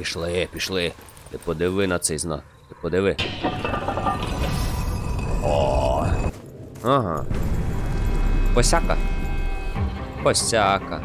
Пішли, пішли. Ти подиви на цей знак. Ти подиви. О. Ага. Посяка. Посяка.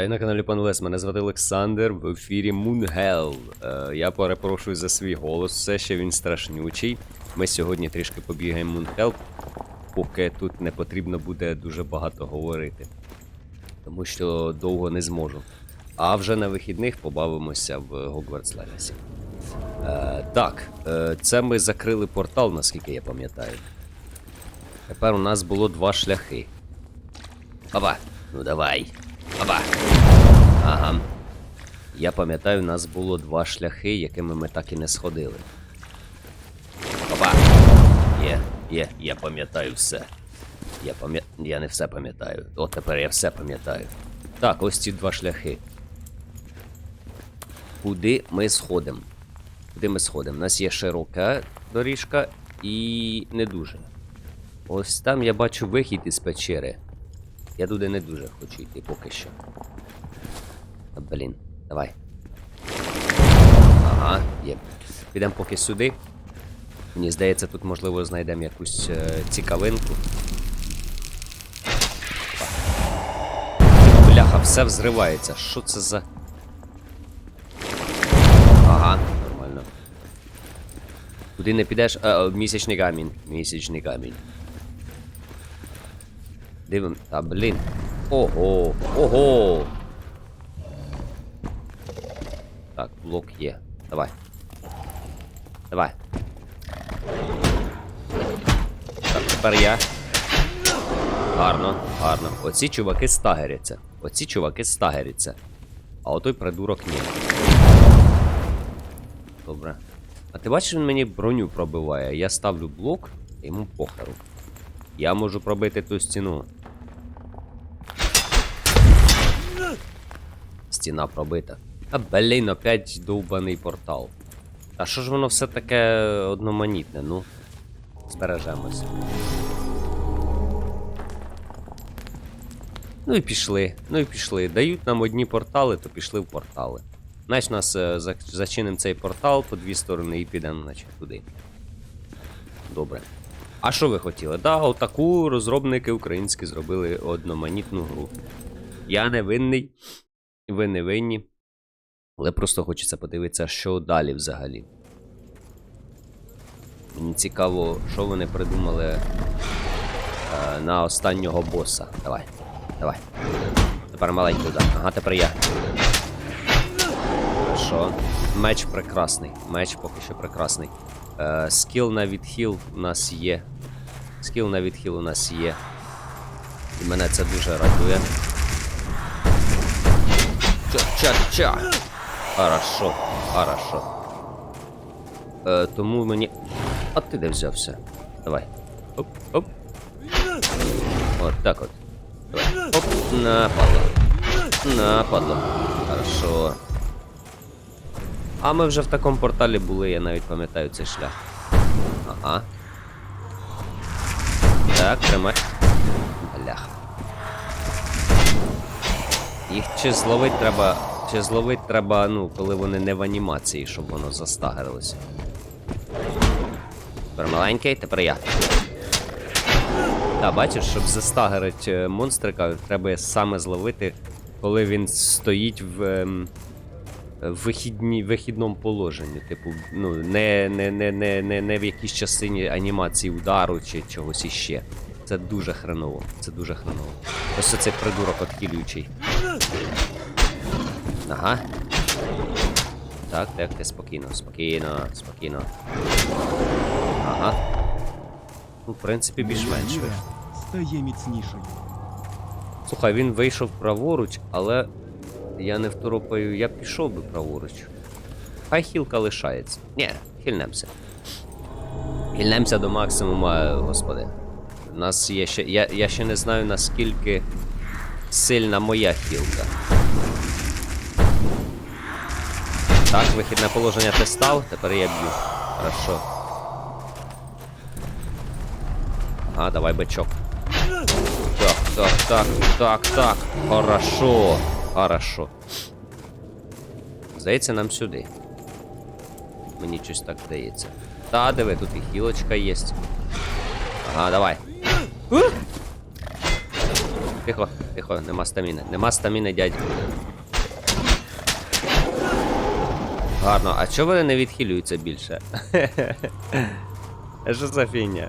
Вітаю на каналі Пан Лес. Мене звати Олександр в ефірі Moon Е, я перепрошую за свій голос, все ще він страшнючий. Ми сьогодні трішки побігаємо Moon поки тут не потрібно буде дуже багато говорити. Тому що довго не зможу. А вже на вихідних побавимося в Hogwarts Legacy. Е, так, е, це ми закрили портал, наскільки я пам'ятаю. Тепер у нас було два шляхи. Опа, ну давай. Ага. Я пам'ятаю, у нас було два шляхи, якими ми так і не сходили. Опа. Є, є, я пам'ятаю все. Я пам'ятаю. Я не все пам'ятаю. От тепер я все пам'ятаю. Так, ось ці два шляхи. Куди ми сходимо? Куди ми сходимо? У нас є широка доріжка і не дуже. Ось там я бачу вихід із печери. Я туди не дуже хочу йти поки що. Блін, давай. Ага, є. Підемо поки сюди. Мені здається, тут можливо знайдемо якусь е, цікавинку. Бляха, все взривається. Що це за. Ага, нормально. Куди не підеш? А, а, місячний камінь. Місячний камінь. Дивим. Та блін. Ого! Ого! Так, блок є. Давай. Давай. Так, тепер я. Гарно, гарно. Оці чуваки стагеряться. Оці чуваки стагеряться. А отой придурок ні. Добре. А ти бачиш, він мені броню пробиває. Я ставлю блок, йому похеру. Я можу пробити ту стіну. Стіна пробита. А блін, опять довбаний портал. А що ж воно все таке одноманітне, ну? Збережемось. Ну і пішли, ну і пішли. Дають нам одні портали, то пішли в портали. Знаєш, нас е, зачинимо цей портал по дві сторони і підемо, значить, туди. Добре. А що ви хотіли? Да, отаку розробники українські зробили одноманітну гру. Я не винний, ви не винні. Але просто хочеться подивитися, що далі взагалі. Мені цікаво, що вони придумали е, на останнього боса. Давай. Давай. Тепер маленький удар. Ага, тепер я. Хорошо. Меч прекрасний. Меч поки що прекрасний. Е, скіл на відхил у нас є. Скіл на відхил у нас є. І мене це дуже радує. Ча-ча-ча. Хорошо, хорошо. Е, тому мені. А ти де взявся? Давай. Оп, оп. От так от. Давай. Оп, нападло. Нападло. Хорошо. А ми вже в такому порталі були, я навіть пам'ятаю цей шлях. Ага. Так, тримай. Бляха. Їх чи зловить треба. Чи зловить треба, ну, коли вони не в анімації, щоб воно застагрилося. Тепер маленький, тепер я. Так, бачиш, щоб застагерити е, монстрика, треба саме зловити, коли він стоїть в. ем, вихідні, вихідному положенні. Типу, ну, не, не, не, не, не, не в якійсь частині анімації удару чи чогось іще. Це дуже хреново. Це дуже хреново. Ось цей придурок отхилюючий. Ага. Так, так, ти спокійно, спокійно, спокійно. Ага. Ну, в принципі, більш-менш. Стає міцнішою. Слухай, він вийшов праворуч, але я не второпаю, я пішов би праворуч. Хай хілка лишається. Ні, хильнемося. Хильнемося до максимуму, господи. У нас є ще. Я, я ще не знаю наскільки сильна моя хілка. Так, вихідне положення ти став, тепер я б'ю. Хорошо. Ага, давай бичок. Так, так, так, так, так. Хорошо. Хорошо. Здається, нам сюди. Мені щось так здається. Та, диви, тут і хілочка є. Ага, давай. Тихо, тихо, нема стаміни. Нема стаміни, дядь. Гарно, а чого вони не відхилюються більше? Що за фігня?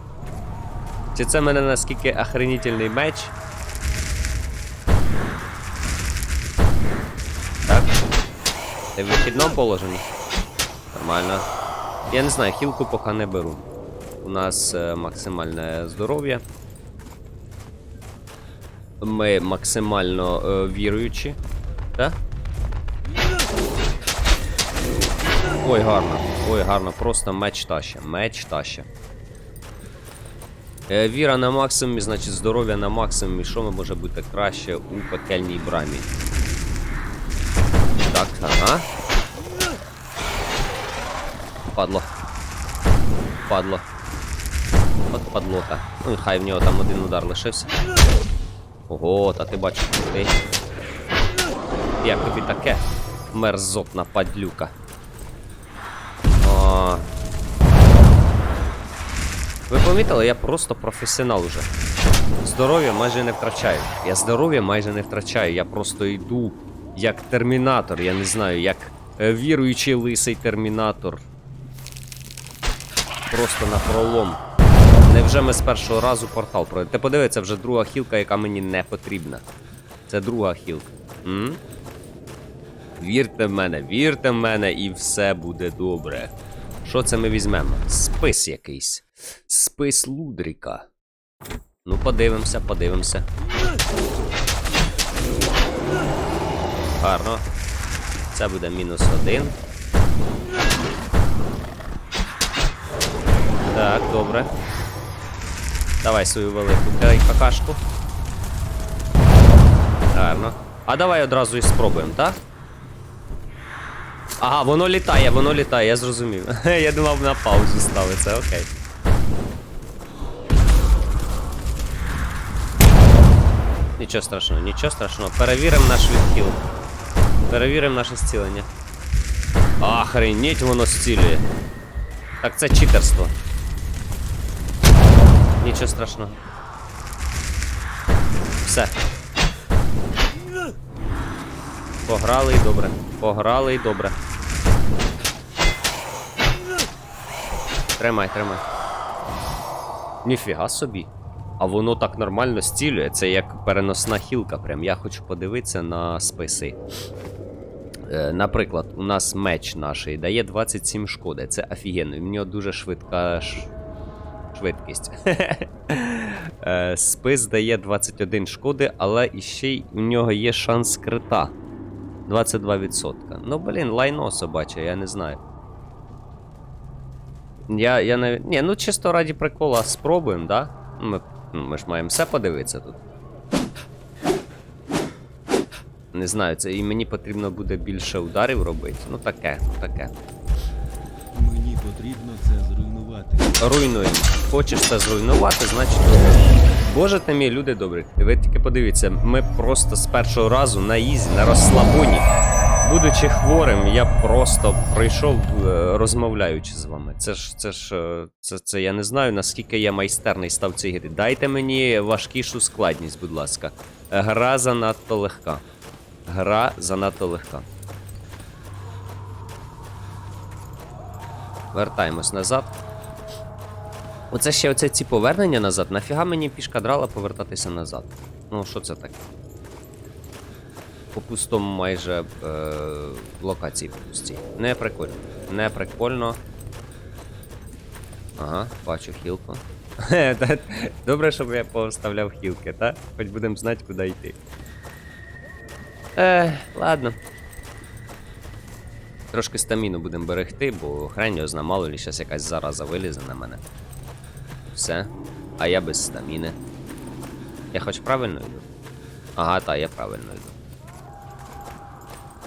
Чи це в мене наскільки охренительний меч? Так. Ти в вихідному положенні? Нормально. Я не знаю, хілку поки не беру. У нас е, максимальне здоров'я. Ми максимально е, віруючі. Так? Ой, гарно. Ой, гарно. Просто меч таща. Меч таща. Е, Віра на максимумі, значить здоров'я на максимумі. Що ми може бути краще у пекельній брамі? Так, ага. Падло. Падло. От падлота. Ну і хай в нього там один удар лишився. Ого, та ти бачиш, ти. Як тобі таке? Мерзотна падлюка. Ви помітили, я просто професіонал уже. Здоров'я майже не втрачаю. Я здоров'я майже не втрачаю. Я просто йду як термінатор, я не знаю, як е, віруючий лисий термінатор. Просто на пролом. Невже ми з першого разу портал пройдемо? Ти подивися, вже друга хілка, яка мені не потрібна. Це друга хілка. М? Вірте в мене, вірте в мене, і все буде добре. Що це ми візьмемо? Спис якийсь. Спис Лудріка. Ну, подивимося, подивимося. Гарно. Це буде мінус один. Так, добре. Давай свою велику какашку. Гарно. А давай одразу і спробуємо, так? Ага, воно літає, воно літає, я зрозумів. я думав на паузу ставиться, окей. Нічого страшного, нічого страшного. Перевіримо наш відхил. Перевіримо наше зцілення. Охренеть воно зцілює. Так це читерство. Нічого страшного. Все. Пограли і добре. Пограли і добре. Тримай, тримай. Ніфіга собі. А воно так нормально стілює. Це як переносна хілка. Прям я хочу подивитися на списи. Е, наприклад, у нас меч наш дає 27 шкоди. Це офігенно. В нього дуже швидка ш... швидкість. Е, Спис дає 21 шкоди, але іще й у нього є шанс крита. 22%. Ну, блін, лайно собаче, я не знаю. Я, я навіть. Ні, ну чисто раді прикола спробуємо, да? Ми, ми ж маємо все подивитися тут. Не знаю, це і мені потрібно буде більше ударів робити. Ну таке, ну таке. Мені потрібно це зруйнувати. Руйнуємо. Хочеш це зруйнувати, значить. Боже ти мій, люди добрі. Ви тільки подивіться, ми просто з першого разу на ізі, на розслабоні. Будучи хворим, я просто прийшов е, розмовляючи з вами. Це ж, це ж, е, це, це я не знаю, наскільки я майстерний став цій грі. Дайте мені важкішу складність, будь ласка. Гра занадто легка. Гра занадто легка. Вертаємось назад. Оце ще оце ці повернення назад. Нафіга мені пішка драла повертатися назад? Ну, що це таке? По пустому майже е, локації по пустій. Не прикольно. Не прикольно. Ага, бачу хілку. Та- Добре, щоб я поставляв хілки, так? Хоч будемо знати, куди йти. Е, ладно. Трошки стаміну будемо берегти, бо хрень його зна, мало лі щас якась зараза вилізе на мене. Все. А я без стаміни. Я хоч правильно йду? Ага, так, я правильно йду.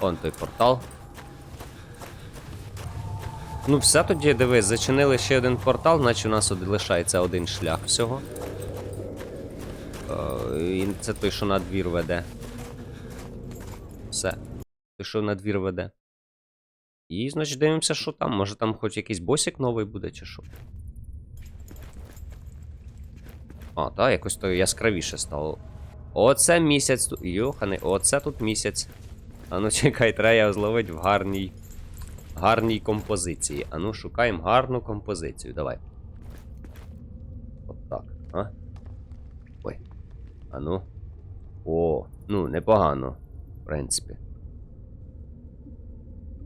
Вон той портал. Ну, все тоді, дивись, зачинили ще один портал, значить у нас лишається один шлях всього. Е, і це той, що на двір веде. Все. Той, що на двір веде. І, значить, дивимося, що там. Може там хоч якийсь босик новий буде, чи що. А, так, якось то яскравіше стало. Оце місяць тут. Йохани, оце тут місяць. А ну чекай, треба його зловити в гарній. Гарній композиції. А ну, шукаємо гарну композицію. Давай. От так. А? Ой. А ну. О, ну, непогано. В принципі.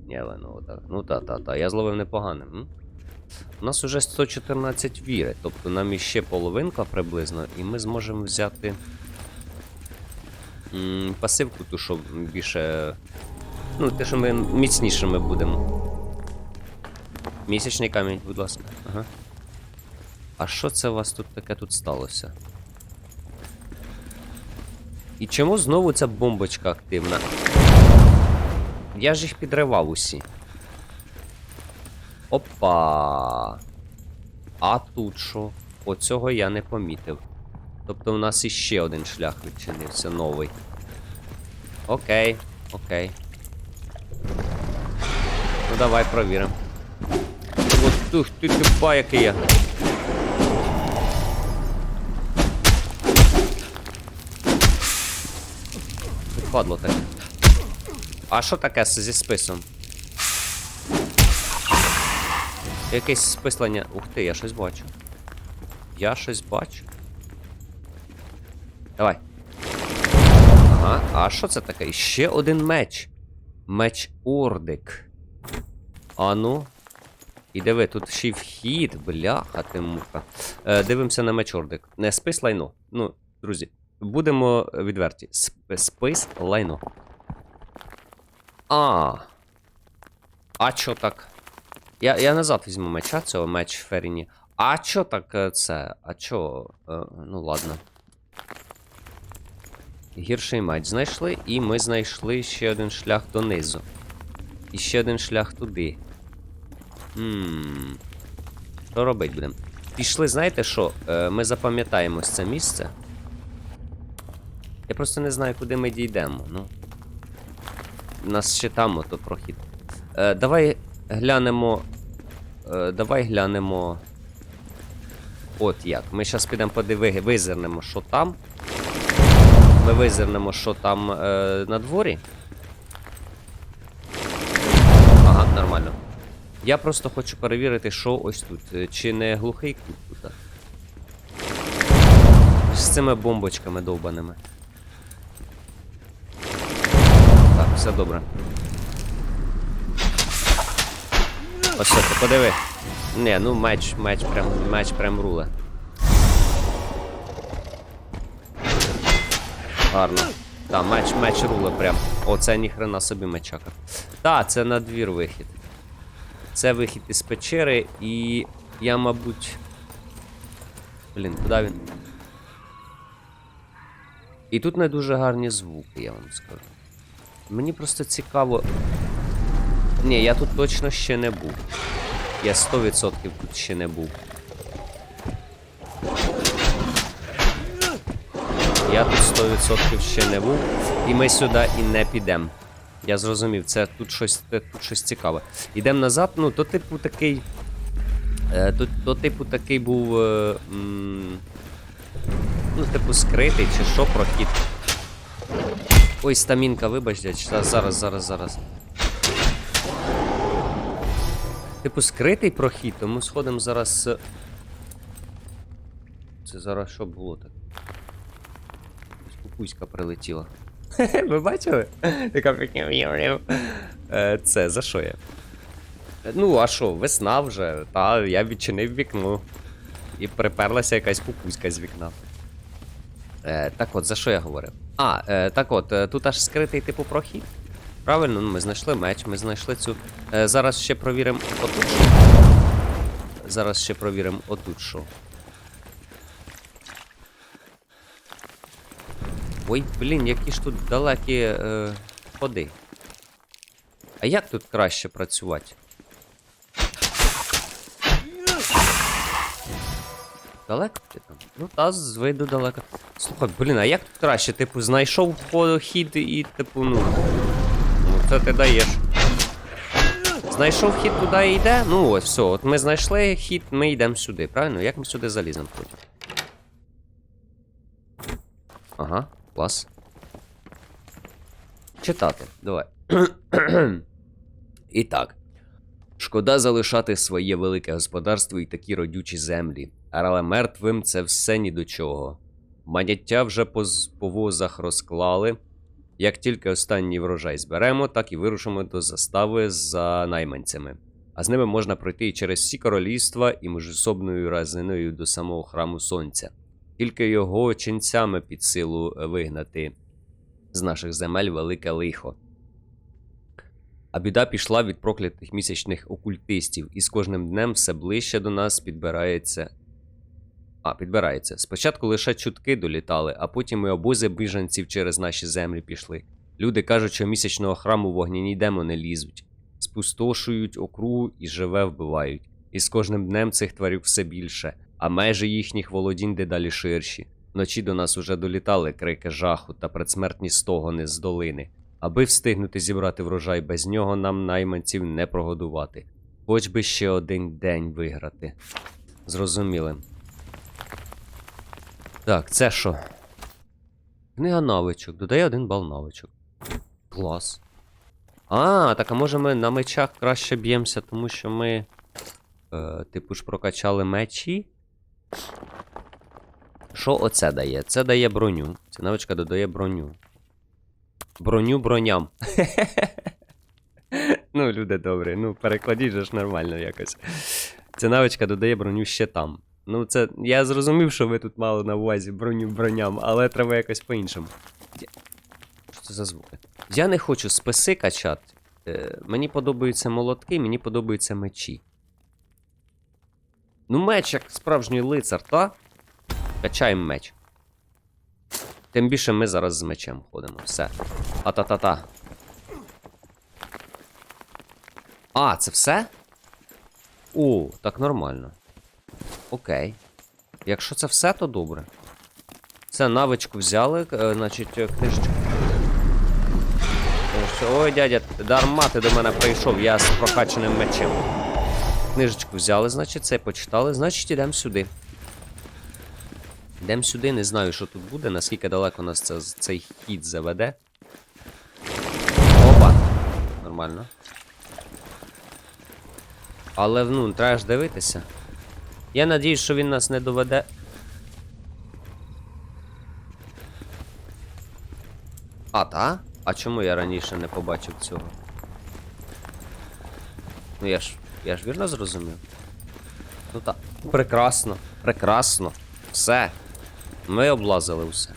Ні, ну отак. Ну та, та, та. Я зловив непогано. М? У нас уже 114 віри, тобто нам іще половинка приблизно, і ми зможемо взяти. М, Пасивку, ту, що більше. Ну, те, що ми міцнішими будемо. Місячний камінь, будь ласка. Ага. А що це у вас тут таке тут сталося? І чому знову ця бомбочка активна? Я ж їх підривав усі. Опа. А тут що? Оцього я не помітив. Тобто у нас іще один шлях відчинився новий. Окей, окей. Ну давай провіримо. От тух, ти типа який я. Падло таке. А що таке зі списом? Якесь спислення. Ух ти, я щось бачу. Я щось бачу. Давай. Ага, а що це таке? Ще один меч. Меч Ордик. А ну. І диви, тут ще й вхід, бляха ти муха. Е, дивимося на меч Ордик. Не спис лайно. Ну, друзі, будемо відверті. Сп- спис лайно. А. А чо так? Я, я назад візьму меча, цього меч Феріні. А чо так е, це? А чо? Е, ну ладно. Гірший меч знайшли, і ми знайшли ще один шлях донизу. І ще один шлях туди. Ммм. Що робити будемо? Пішли, знаєте що? Е, ми запам'ятаємо це місце. Я просто не знаю, куди ми дійдемо. Ну. У нас ще там ото прохід. Е, давай глянемо. Е, давай глянемо. От як. Ми зараз підемо подиви, визирнемо, що там. Ми визирнемо, що там е, на дворі. Ага, нормально. Я просто хочу перевірити, що ось тут. Е, Чи не глухий кут тут. З цими бомбочками довбаними. Так, все добре. Ось це, подиви. Ні, ну меч, меч прям, меч прям руле. Гарно. Та, меч, меч руле прям. Оце ніхрена собі мечака. Та, це на двір вихід. Це вихід із печери, і я, мабуть. Блін, куди він? І тут не дуже гарні звуки, я вам скажу. Мені просто цікаво. Ні, я тут точно ще не був. Я 100% тут ще не був. Я тут 100% ще не був. І ми сюди і не підемо. Я зрозумів, це тут щось, тут щось цікаве. Ідемо назад, ну, то типу такий. Е, то, то типу такий був. Е, ну, типу, скритий чи що прохід. Ой, стамінка, вибач, дядь, зараз, зараз, зараз. Типу, скритий прохід, тому сходимо зараз. е, Це зараз що було так? Кукуська прилетіла. Ви бачили? Така прикинь. Е, Це за що я? Ну, а що, весна вже, та я відчинив вікно. І приперлася якась кукуська з вікна. Е, так от, за що я говорив? А, е, так от, е, тут аж скритий типу прохід. Правильно, ну ми знайшли меч, ми знайшли цю. Е, зараз ще провіримо отут. Зараз ще провіримо отут що. Ой, блін, які ж тут далекі е, ходи. А як тут краще працювати? Далеко ти там? Ну та з виду далеко. Слухай, блін, а як тут краще? Типу, знайшов хід і, типу, ну. Ну, це ти даєш. Знайшов хід туди і йде. Ну ось, все, от ми знайшли хід, ми йдемо сюди, правильно? Як ми сюди заліземо потім? Ага, клас. Читати, давай. І так. Шкода залишати своє велике господарство і такі родючі землі, але мертвим це все ні до чого. Маняття вже по, по возах розклали. Як тільки останній врожай зберемо, так і вирушимо до застави за найманцями. А з ними можна пройти і через всі королівства і міжособною разиною до самого храму сонця. Тільки його ченцями під силу е, вигнати з наших земель велике лихо. А біда пішла від проклятих місячних окультистів, і з кожним днем все ближче до нас підбирається. А, підбирається. Спочатку лише чутки долітали, а потім і обози біженців через наші землі пішли. Люди кажуть, що місячного храму вогняні демони лізуть, спустошують округу і живе вбивають. І з кожним днем цих тварів все більше, а межі їхніх володінь дедалі ширші. Вночі до нас уже долітали крики жаху та предсмертні стогони з долини. Аби встигнути зібрати врожай без нього, нам найманців не прогодувати. Хоч би ще один день виграти. Зрозуміли. Так, це що? Книга навичок. Додає один бал навичок. Клас. А, так а може ми на мечах краще б'ємося, тому що ми. Е, типу ж прокачали мечі. Що оце дає? Це дає броню. Ця навичка додає броню. Броню броням. ну, люди добрі, ну перекладіть же ж нормально якось. Ця навичка додає броню ще там. Ну, це. Я зрозумів, що ви тут мали на увазі броню броням, але треба якось по-іншому. Що це за звуки? Я не хочу списи качати. Е, мені подобаються молотки, мені подобаються мечі. Ну, меч як справжній лицар, та? Качаємо меч. Тим більше ми зараз з мечем ходимо. Все. А-та-та-та. А, це все? О, так нормально. Окей. Якщо це все, то добре. Це навичку взяли, е, значить, е, книжечку. Ой, дядя, дарма ти до мене прийшов, я з прокачаним мечем. Книжечку взяли, значить, це почитали, значить, ідемо сюди. Йдемо сюди, не знаю, що тут буде, наскільки далеко нас це, цей хід заведе. Опа! Нормально. Але ну, треба ж дивитися. Я надіюсь, що він нас не доведе. А, та? А чому я раніше не побачив цього? Ну я ж. Я ж вірно зрозумів. Ну так. Прекрасно, прекрасно. Все. Ми облазили все.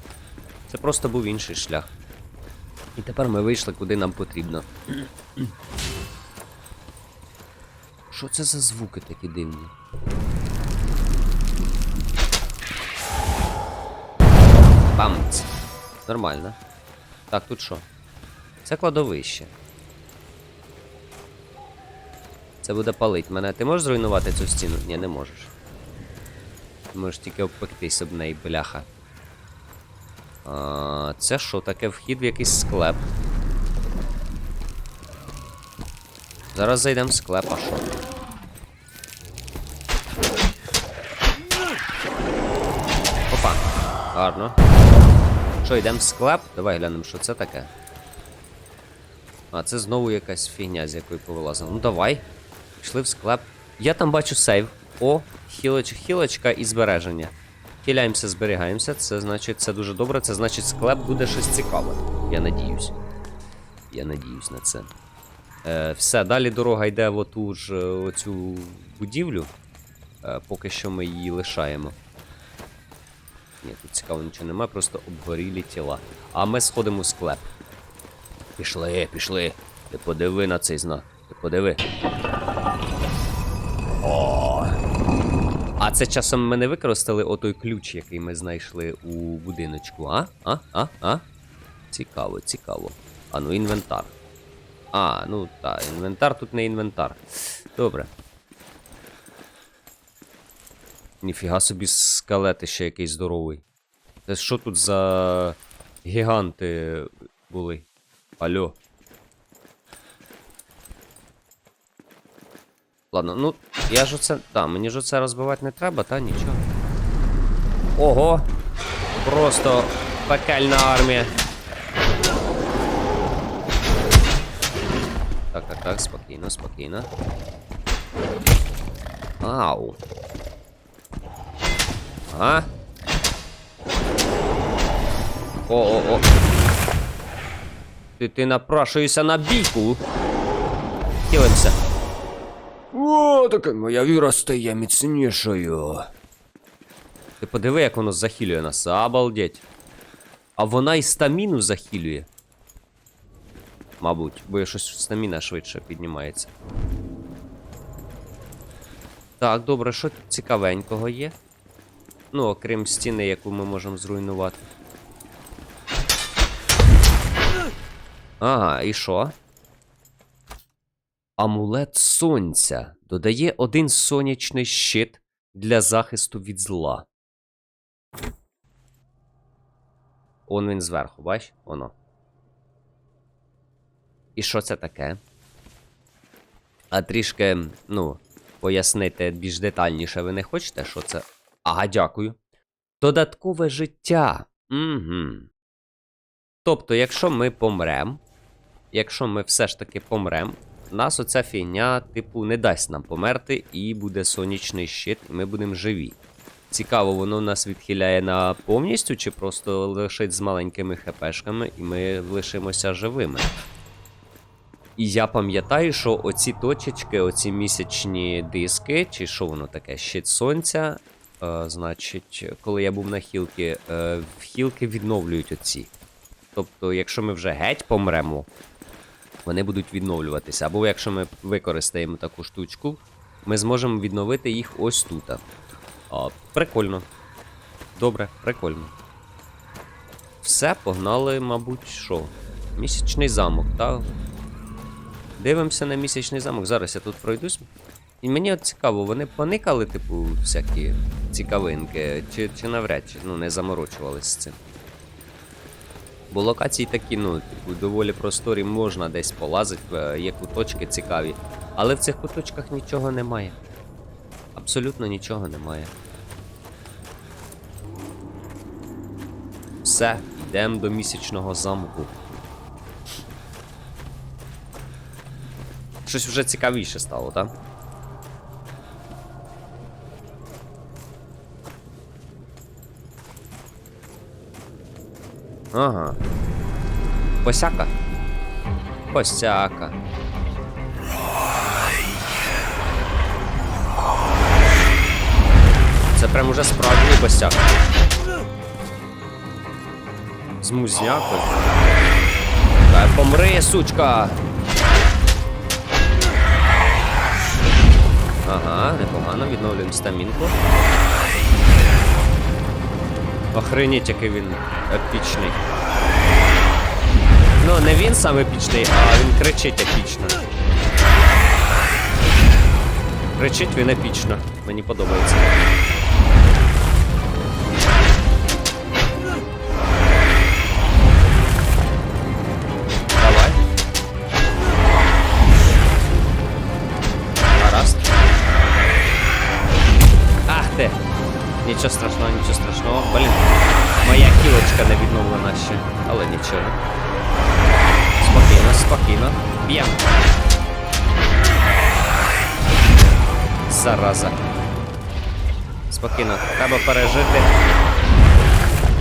Це просто був інший шлях. І тепер ми вийшли куди нам потрібно. Що це за звуки такі дивні? Бамц. Нормально. Так, тут що? Це кладовище. Це буде палить мене. Ти можеш зруйнувати цю стіну? Ні, не можеш. Можеш тільки обпектись об неї, бляха. А, це що таке вхід в якийсь склеп? Зараз зайдемо в склеп, а що? Опа, гарно. Що, йдемо в склеп? Давай глянемо, що це таке. А, це знову якась фігня, з якої повилазила. Ну давай. Пішли в склеп. Я там бачу сейв. О, хілоч, хілочка і збереження. Хиляємося, зберігаємося. Це значить, це дуже добре. Це значить, склеп буде щось цікаве. Я надіюсь. Я надіюсь на це. Е, все, далі дорога йде в оту ж е, оцю будівлю. Е, поки що ми її лишаємо. Ні, тут цікаво нічого немає, просто обгорілі тіла. А ми сходимо в склеп. Пішли, пішли. Ти подиви на цей знак. Подиви. О. А це часом ми не використали отой ключ, який ми знайшли у будиночку, а? А? А? А? Цікаво, цікаво. А ну інвентар. А, ну так, інвентар тут не інвентар. Добре. Ніфіга собі скелети ще якийсь здоровий. Це що тут за гіганти були? Алло. Ладно, ну, я ж оце. Да, мені ж оце розбивати не треба, та нічого. Ого! Просто пекельна армія. Так, так, так, спокійно, спокійно. Ау. Ага. О-о-о. Ти, ти напрашуєшся на бійку. Хилимося. О, така моя віра стає міцнішою. Ти подиви, як воно захилює нас, обалдеть. А вона і стаміну захилює. Мабуть, бо щось стаміна швидше піднімається. Так, добре, що цікавенького є? Ну, окрім стіни, яку ми можемо зруйнувати. Ага, і що? Амулет сонця додає один сонячний щит для захисту від зла. Он він зверху, бач? Воно. І що це таке? А трішки, ну, пояснити більш детальніше ви не хочете, що це? Ага, дякую. Додаткове життя. Угу. Тобто, якщо ми помрем, якщо ми все ж таки помрем, нас оця фігня, типу, не дасть нам померти, і буде сонячний щит, і ми будемо живі. Цікаво, воно нас відхиляє на повністю, чи просто лишить з маленькими хпшками, і ми лишимося живими. І я пам'ятаю, що оці точечки, оці місячні диски, чи що воно таке, щит сонця. Е, значить, коли я був на хілки, е, в хілки відновлюють оці. Тобто, якщо ми вже геть помремо, вони будуть відновлюватися. Або якщо ми використаємо таку штучку, ми зможемо відновити їх ось тут. А, прикольно. Добре, прикольно. Все, погнали, мабуть, що? Місячний замок, так? Дивимося на місячний замок. Зараз я тут пройдусь. І мені от цікаво, вони поникали, типу, всякі цікавинки, чи, чи навряд чи ну, не заморочувались з цим. Бо локації такі, ну, типу, доволі просторі, можна десь полазити, е, є куточки цікаві. Але в цих куточках нічого немає. Абсолютно нічого немає. Все, йдемо до місячного замку. Щось вже цікавіше стало, так? Ага. Босяка? Босяка. Це прям уже справжній босяк. З музнякою. Помри, сучка! Ага, непогано, відновлюємо стамінку. Охренеть, який він епічний. Ну, не він сам епічний, а він кричить епічно. Кричить він епічно. Мені подобається. Давай. Гаразд. Ах! Нічого страшного, нічого страшного. Кілочка не відновлена ще, але нічого. Спокійно, спокійно. Б'єм. Зараза. Спокійно, треба пережити.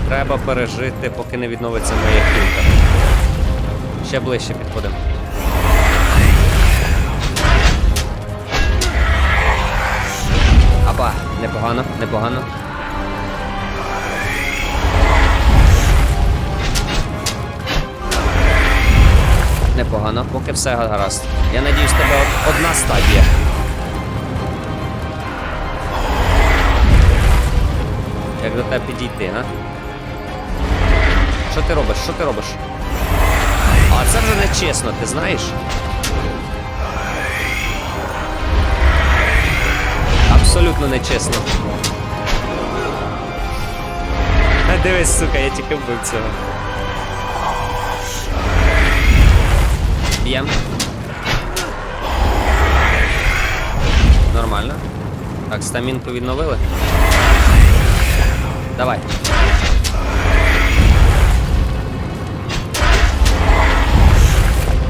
Треба пережити, поки не відновиться моя кілка. Ще ближче підходимо. Аба, непогано, непогано. Непогано, поки все гаразд. Я надіюсь, тебе од- одна стадія. Як до тебе підійти, а? Що ти робиш? Що ти робиш? А це вже не чесно, ти знаєш? Абсолютно нечесно. А дивись, сука, я тільки вбив цього. Б'єм. Нормально. Так, стамінку відновили. Давай.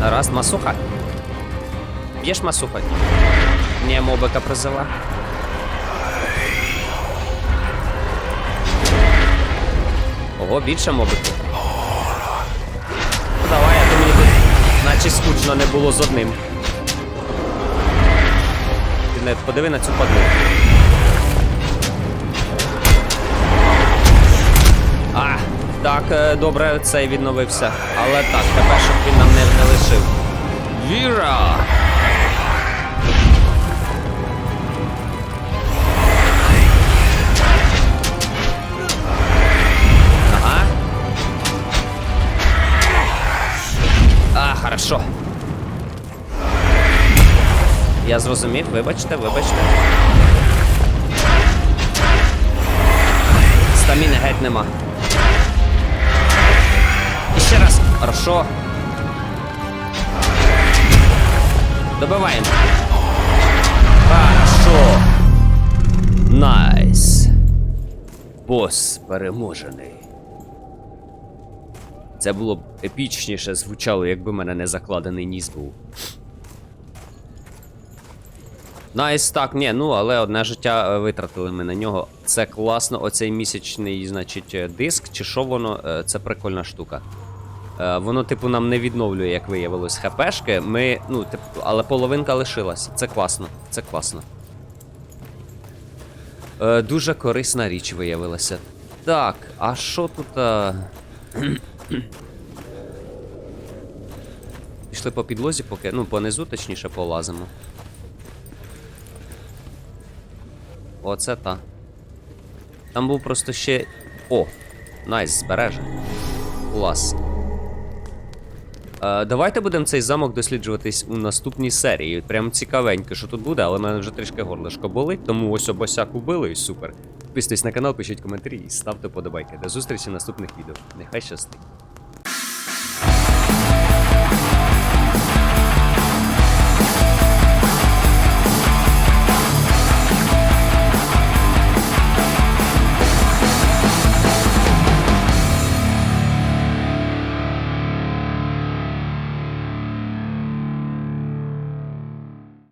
Раз, масуха. Б'єш масухой? Ні, мобика призила. Ого, більше мобиків. Наче скучно не було з одним. Ти подиви на цю падлу. А, так, е, добре, цей відновився. Але так, тепер, щоб він нам не, не лишив. Віра! Хорошо. Я зрозумів, вибачте, вибачте. Стаміни геть нема. І ще раз. Хорошо. Добиваємо. Хорошо. Найс. Бос переможений. Це було б епічніше звучало, якби мене не закладений ніс був. Найс, так, ні, ну але одне життя е, витратили ми на нього. Це класно, оцей місячний, значить, е, диск, чи що воно, е, це прикольна штука. Воно, типу, нам не відновлює, як виявилось, хпшки. Ми, ну, типу, але половинка лишилась. Це класно, це класно. Дуже корисна річ виявилася. Так, а що тут. Пішли по підлозі, поки. Ну, понизу, точніше, полазимо. Оце та. Там був просто ще. О! Найс, збереже. Клас. Е, давайте будемо цей замок досліджуватись у наступній серії. Прям цікавенько, що тут буде, але в мене вже трішки горлишко болить, тому ось обосяк убили і супер. Підписуйтесь на канал, пишіть коментарі і ставте подобайки. До зустрічі в наступних відео. Нехай щастить.